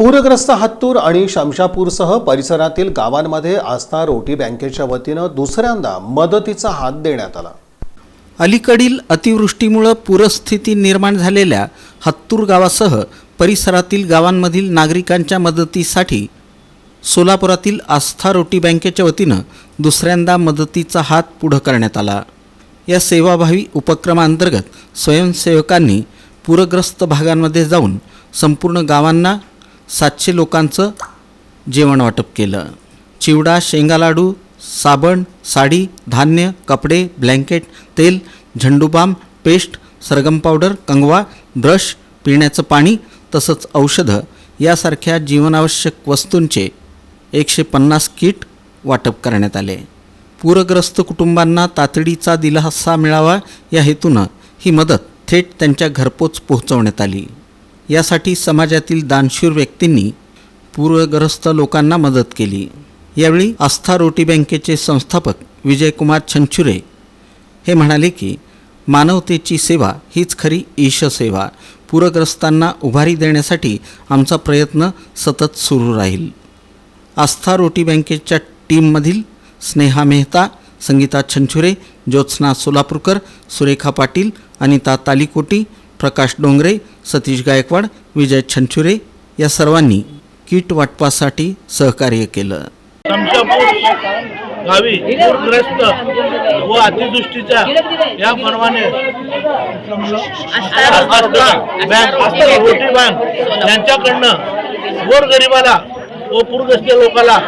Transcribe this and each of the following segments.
पूरग्रस्त हत्तूर आणि शमशापूरसह परिसरातील गावांमध्ये आस्था रोटी बँकेच्या वतीनं दुसऱ्यांदा मदतीचा हात देण्यात आला. अलीकडील अतिवृष्टीमुळं पूरस्थिती निर्माण झालेल्या हत्तूर गावासह परिसरातील गावांमधील नागरिकांच्या मदतीसाठी सोलापुरातील आस्था रोटी बँकेच्या वतीनं दुसऱ्यांदा मदतीचा हात पुढं करण्यात आला. या सेवाभावी उपक्रमांतर्गत स्वयंसेवकांनी पूरग्रस्त भागांमध्ये जाऊन संपूर्ण गावांना सातशे लोकांचं जेवण वाटप केलं. चिवडा शेंगा लाडू साबण साडी धान्य कपडे ब्लँकेट तेल झंडूबाम पेस्ट सरगम पावडर कंगवा ब्रश पिण्याचं पाणी तसंच औषधं यासारख्या जीवनावश्यक वस्तूंचे एकशे पन्नास किट वाटप करण्यात आले. पूरग्रस्त कुटुंबांना तातडीचा दिलासा मिळावा या हेतूनं ही मदत थेट त्यांच्या घरपोच पोहोचवण्यात आली. यासाठी समाजातील दानशूर व्यक्तींनी पूरग्रस्त लोकांना मदत केली. यावेळी आस्था रोटी बँकेचे संस्थापक विजयकुमार छंचुरे हे म्हणाले की मानवतेची सेवा हीच खरी ईश सेवा पूरग्रस्तांना उभारी देण्यासाठी आमचा प्रयत्न सतत सुरू राहील. आस्था रोटी बँकेच्या टीममधील स्नेहा मेहता संगीता छंछुरे ज्योत्स्ना सोलापूरकर सुरेखा पाटील अनिता तालिकोटी प्रकाश डोंगरे सतीश गायकवाड विजय छंचुरे या सर्वांनी किट वाटपासाठी सहकार्य केलं. गावी पूरग्रस्त व अतिदृष्टीच्या या पर्वाने रोटी बँक यांच्याकडनं गोरगरिबाला व पूरग्रस्त लोकाला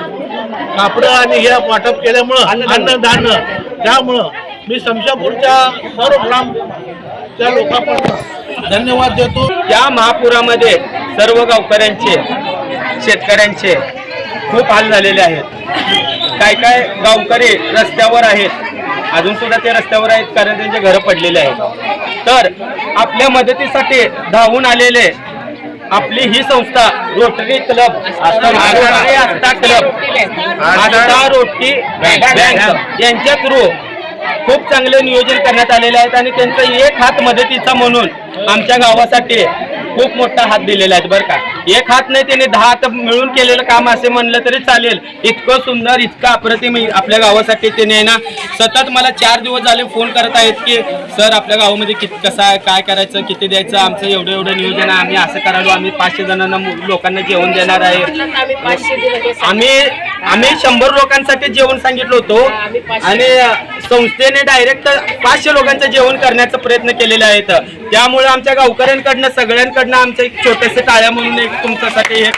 कापडं आणि हे वाटप केल्यामुळं अन्नधान्य त्यामुळं मी शमशापूरच्या सर्व ग्रामच्या लोकांना धन्यवाद देतो. या महापुरामध्ये सर्व गावकऱ्यांचे शेतकऱ्यांचे खूप हाल झालेले आहेत. काय काय गावकरी रस्त्यावर आहेत अजून सुद्धा ते रस्त्यावर आहेत कारण त्यांचे घरं पडलेले आहेत. तर आपल्या मदतीसाठी धावून आलेले आपली ही संस्था Rotary club Aastha club Aastha Roti bank यांच्या थ्रू खूप चांगले नियोजन करण्यात आलेले आहेत आणि त्यांचा एक हात मदतीचा म्हणून आमच्या गावासाठी खूप मोठा हात दिलेला आहे बरं का? एक हात नाही त्याने दहा हात मिळून केलेलं काम असे म्हणलं तरी चालेल. इतकं सुंदर इतकं अप्रतिम आपल्या गावासाठी त्याने ना सतत मला चार दिवस झाले फोन करत आहेत की सर आपल्या गावामध्ये किती कसं काय करायचं किती द्यायचं आमचं एवढं एवढं नियोजन आहे आम्ही असं करालो आम्ही पाचशे जणांना लोकांना जेवण देणार आहे. आम्ही आम्ही शंभर लोकांसाठी जेवण सांगितलं होतो. आणि संस्थेने डायरेक्ट पाचशे लोकांचं जेवण करण्याचा प्रयत्न केलेले आहेत त्यामुळे आमच्या गावकऱ्यांकडनं सगळ्यांकडनं आमचं एक छोटेसे टाळ्या म्हणून एक तुमच्यासाठी हे